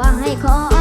ว่าให้ขอ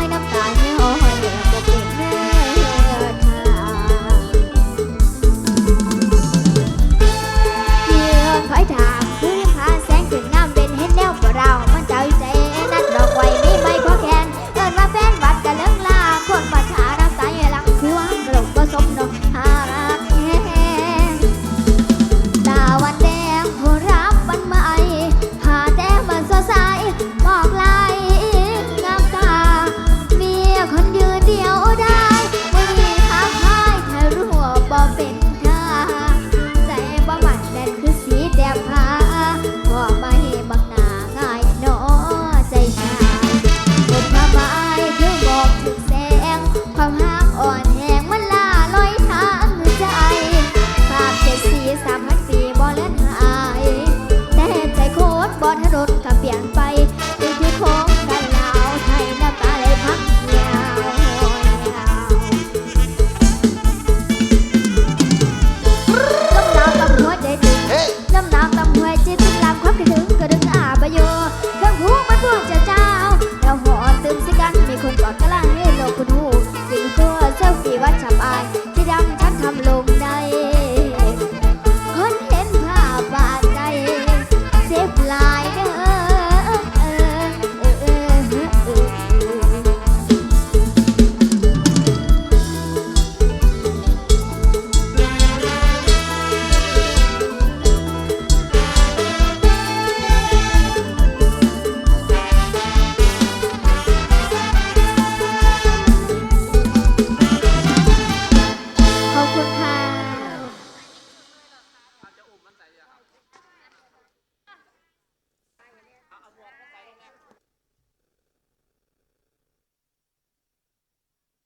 เปลี่ยนไป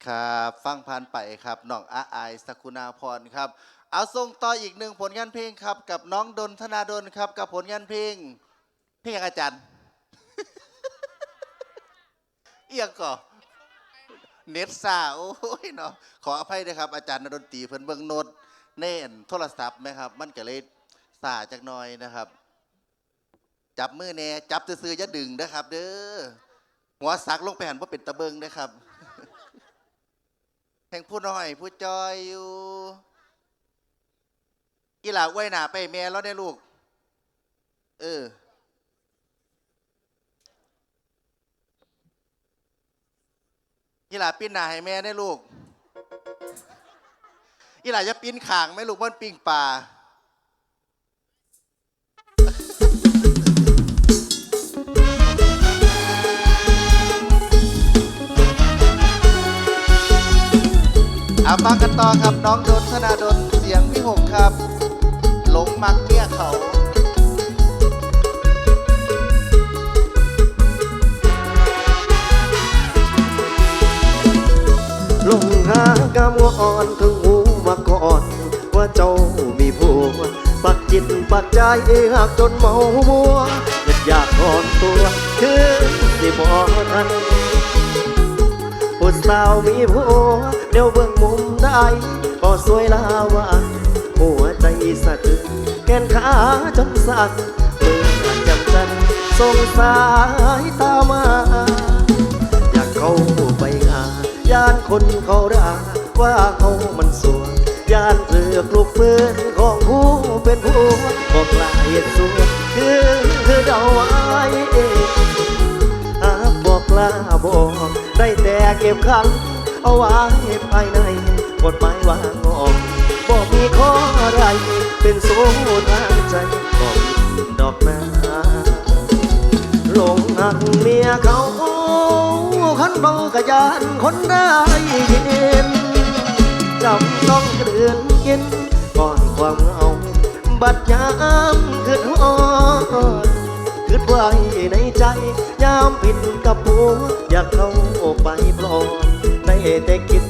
ครับฟังผ่านไปครับน้องอาอายสกุณาพรครับ เอาส่งต่ออีกหนึ่งผลงานเพลงครับ กับน้องดนธนาดลครับ กับผลงานเพลงเพลงอาจารย์ เอียงก่อเน็ตซาโอ้ยเนาะขออภัยด้วยครับ อาจารย์นดนตรีเพิ่นเบิ่งโน้ตเน่นโทรศัพท์ไหมครับ มันก็เลยซาจักหน่อยนะครับ จับมือแน่จับซื่อๆอย่าดึงนะครับ เด้อหัวสักลงไปหันว่าเป็นตะเบิงนะครับ แห่งผู้น้อยผู้จอยอยู่อีหล่าไว้หนาไปแม่แล้วได้ลูก เออ อีหล่าปิ้นหนาให้แม่ได้ลูก อีหล่าจะปิ้นขางไหมลูกมันปิ้งปลา อามากันต่อครับน้องดนธนาดนเสียงวิหกครับ หลงมักเมียเขาลงหากามอ่อนถึงหูมาก่อน ว่าเจ้ามีผัวปักจิตปักใจหากจนเมามัวอยากอยากถอนตัวคือสิบอทันผู้สาวมีผัว เดี๋ยวเบิ่งมุมได้ก็สวยลาวาหัวใจสะดึกแขนขาจนสั่นมือจำจันสงสายตามา อยากเข้าไปหาย่านคนเขาด่าว่าเขามันสวยย่านเสือกลูกเปืนของผู้เป็นผู้บอกลายสวยคือคือเดาไว้เองหากบอกลาบอกได้แต่เก็บคำ เอาไว้ภายในกฎหมายวางออกบอกมีข้อใดเป็นโซ่ทางใจบอกดอกนาหลงหักเมียเขาคันเบากระยานคนได้ยินจำต้องเดือนกินก่อนความเหงาบัดยามคืดฮอดคืดไว้ในใจ ยามผิดกับผัวอยากเข้าไปปลอด แต่คิด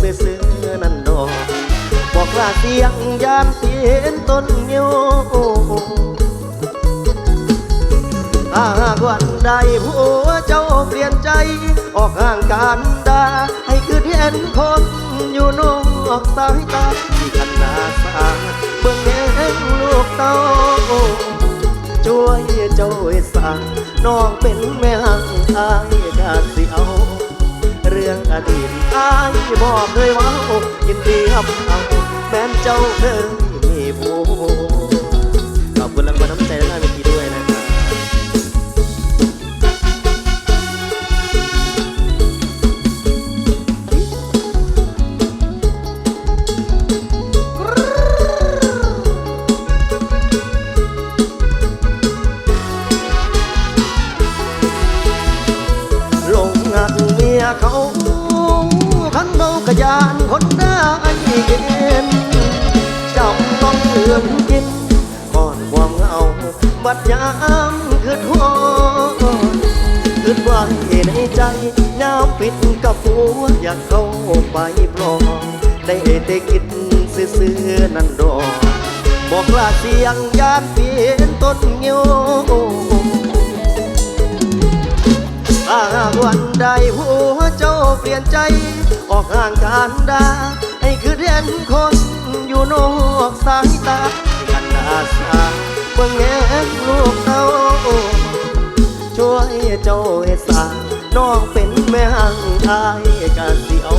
ซื่อๆนั่นดอกบอกลาเสียงยานเปลี่ยนต้นโยถ้าหากวันใดผัวเจ้าเปลี่ยนใจ ออกห่างกันดา ให้คือเห็นคนอยู่นอกสายตาที่ขันนาสาเบิ่งแย่งลูกเต้าช่วยเจ้าสั่งน้องเป็นแม่หังอายกาสิเอา รื่องอดีตอายบอกเลยว่ายินดีรับเอาแม้นเจ้าเคยมีผัวขอบคุณรางวัลน้ำใจ ในใจยามปิดกับหัวอยากเข้าไปปลอมได้แต่คิดซื่อๆนั่นดอกบอกลาเสียงยานเปลี่ยนต้นเงียวถ้าหากวันใดหัวเจ้าเปลี่ยนใจ ออกห่างกันดา ให้คือเรียนคนอยู่นอกสายตากันดาสาเบิ่งแงลูกเต้า ช่วยเจ้าให้สางน้องเป็นแม่หังอายกาสิเอา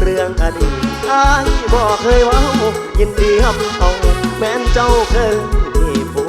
เรื่องอดีตอายบอกเคยว่ายินดีรับเอาแม้นเจ้าเคยมีผั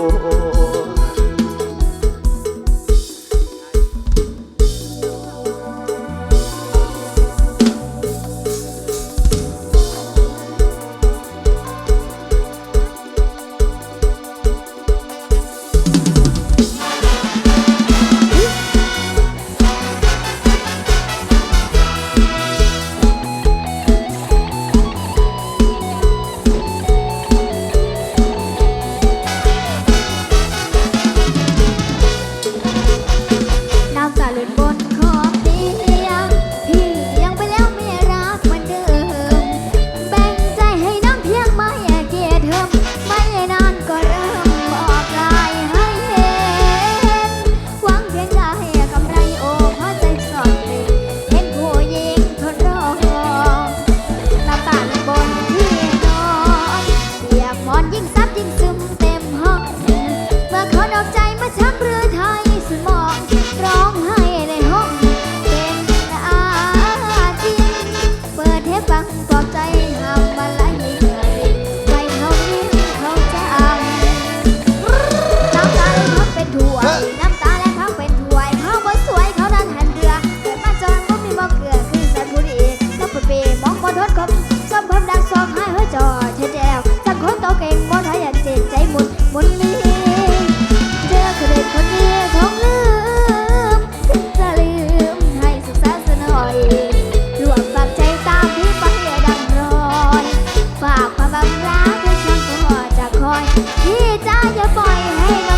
อยพี่จ้าอย่าปล่อยให้เรา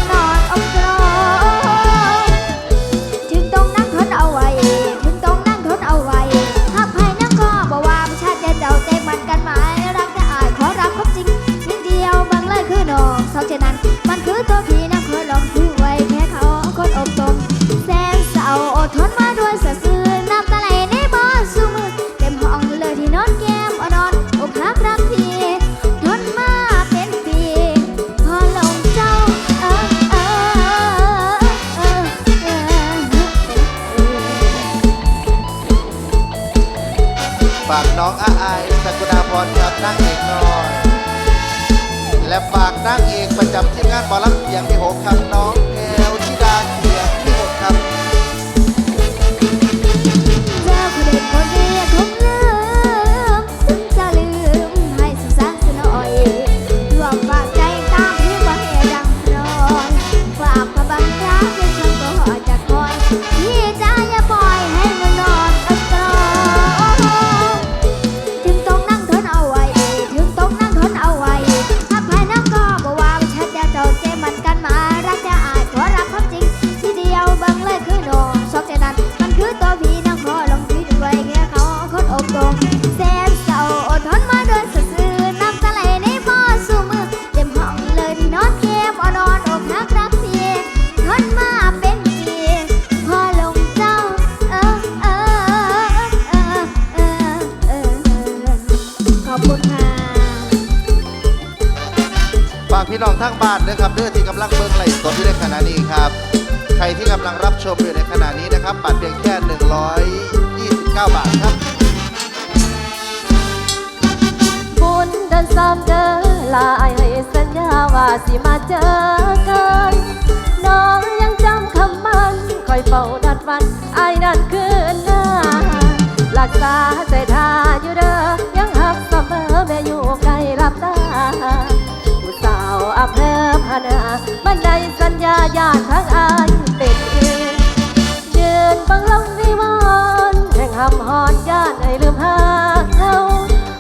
ประจำทีมงานบอลลัมเสียงที่หกครับน้องานนะครับเด้อที่กำลังเบิ่งไลฟ์สดอยู่ในขณะนี้ครับ ใครที่กำลังรับชมอยู่ในขณะนี้นะครับบัตรเพียงแค่ 129 บาทครับบุญเดินซ้ำเดินลาไอให้สัญญาว่าสิมาเจอกันน้องยังจำคำมันคอยเฝ้าดัดวันไอ้นั่นคือหน้ารักษาใจทาอยู่เด้อยัง ญาญาติทั้งอายเป็นเองยืนบังลงนิมนต์แห่งหำหอนย่านให้ลืมหาเขา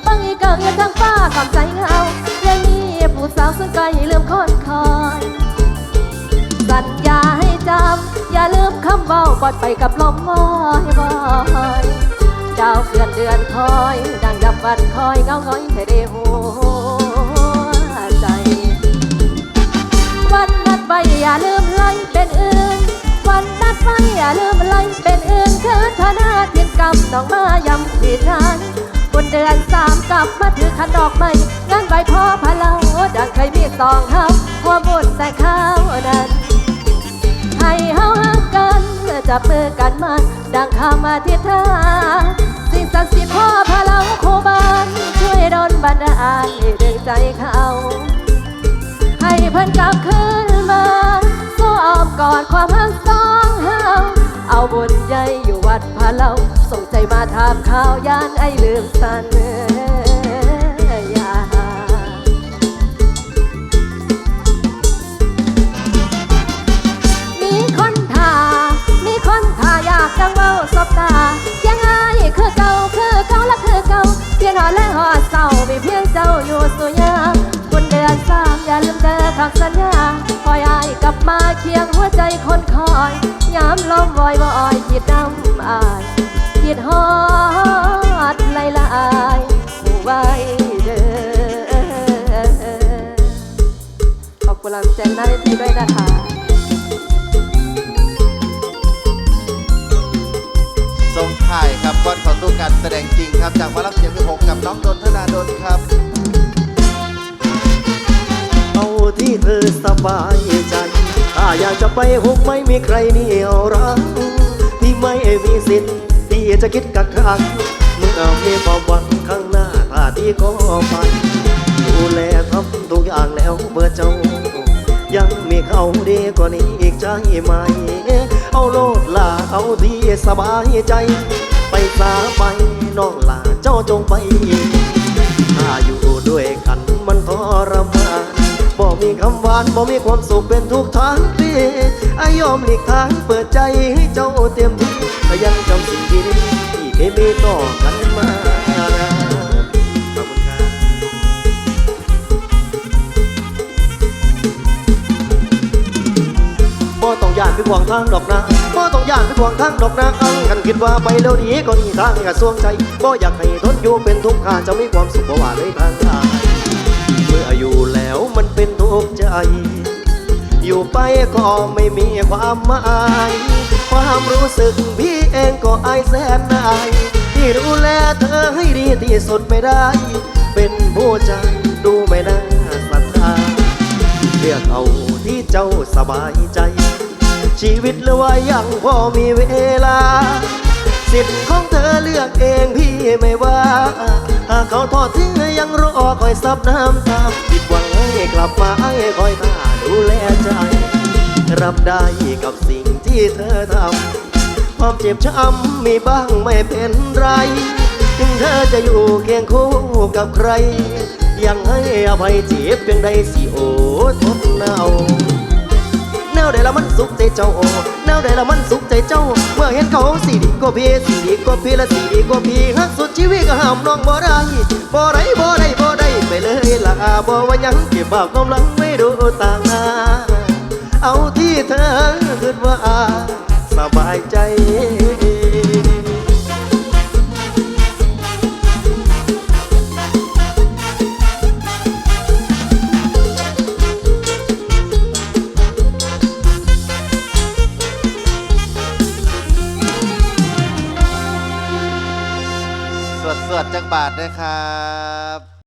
บางอีกเกิดเงินทั้งฟ้ากำใจเงาและมีผู้สาวซึ่งไกลลืมคนคอยสัญญาให้จำอย่าลืมคำเว้าบอดไปกับลมวอยบอยดาวเกือนเดือนคอย ดังดับวันคอยเงาง้อยให้ได้หัว อย่าลืมไล่เป็นอื่นวันนัดไปอย่าลืมไล่เป็นอื่นคือธนาทินกรรมน้องมายำที่ฉันบนเดือนสามกลับมาถือขันดอกไม้งานใบพ่อพะเลาดังเคยมีสองเฮาหัวบุญแต่ข้าวนั้นให้เฮาหักกันจับมือกันมาดังคำอธิษฐานสิ่งศักดิ์สิทธิ์พ่อพะเลาคู่บ้านช่วยดลบันดาลให้ดึงใจเขาให้เพิ่นกลับคืน ดความหักสองเฮาเอาบุญใหญ่อยู่วัดพะเลาส่งใจมาถามข่าวยานไอ้ลืมสันยามีคนทามีคนทาอยากจังเว้าสบตาเทียังไงคือเก่าคือเก่าและคือเก่าเพียงหอและหอดเศร้ามีเพียงเจ้าอยู่สุยา ดือนสามอย่าลืมเด้อคำสัญญาคอยอายกลับมาเคียงหัวใจคนคอยยามลมวอยวอยคิตดำอายคิดฮอดไหลลายผู้ไว้เด้อขอบคุณลำแจงหน้าเวทีด้วยนะคะส่งถ่ายครับก่อนข้าตู้การแสดงจริงครับ จากหมารับเสียงที่หกกับน้องดนธนาดนครับ ที่เธอสบายใจ ถ้าอยากจะไปหกไม่มีใครเหนี่ยวรั้งที่ไม่มีสิทธิ์ที่จะคิดกักขังเมื่อมีความหวังข้างหน้าท่าที่ก็ไปดูแลทำทุกอย่างแล้วเบอร์เจ้า ยังมีเขาดีกว่านี้อีกใจไหม เอาโลดลาเอาที่สบายใจ ไปสาไปน้องลาเจ้าจงไป ถ้าอยู่ด้วยกันมันทรมานบ่ มีคำหวานบ่มีความสุขเป็นทุกทางที่อายอมหลีกทางเปิดใจให้เจ้าเต็มที่ก็ยังจำสิ่งดีที่เคยมีต่อกันมานะขอบคุณครับบ่ต้องย่านไปขวางทางดอกนะบ่ต้องย่านไปขวางทางดอกนะอังกันคิดว่าไปแล้วดีก็มีทางกระสวงใจบ่อยากให้ทนอยู่เป็นทุกข์ข้าจะมีความสุขบ่ว่าเลยทางกาย เมื่ออยู่แล้วมันเป็นทุกข์ใจ อยู่ไปก็ไม่มีความหมาย ความรู้สึกพี่เองก็อายแสนนายที่ดูแลเธอให้ดีที่สุดไม่ได้ เป็นผู้ใจดูไม่น่าศรัทธาเลือกเอาที่เจ้าสบายใจ ชีวิตเหลือว่ายังพอมีเวลา สิทธิ์ของเธอเลือกเองพี่ไม่ว่าหากเขาทอดทิ้งยังรอคอยซับน้ำตาผิดหวังให้กลับมาให้คอยท่าดูแลใจ รับได้กับสิ่งที่เธอทำความเจ็บช้ำมีบ้างไม่เป็นไร ถึงเธอจะอยู่เคียงคู่กับใคร ยังให้อภัยเจ็บเพียงใดสิโอทนเอา นวใดละมันสุขใจเจ้าแนวใดละมันสุขใจเจ้า เมื่อเห็นเขาสีดีกว่าพี่สีดีกว่าพี่และสีดีกว่าพี่ฮักสุดชีวิตก็ห้ามน้องบ่ได้บ่ได้บ่ได้บ่ได้ไปเลยล่ะบ่ว่ายังเก็บบ่ากำลังไม่ดูต่างหน้าเอาที่เธอคิดว่าสบายใจ วดสวดจักบาทนะครับ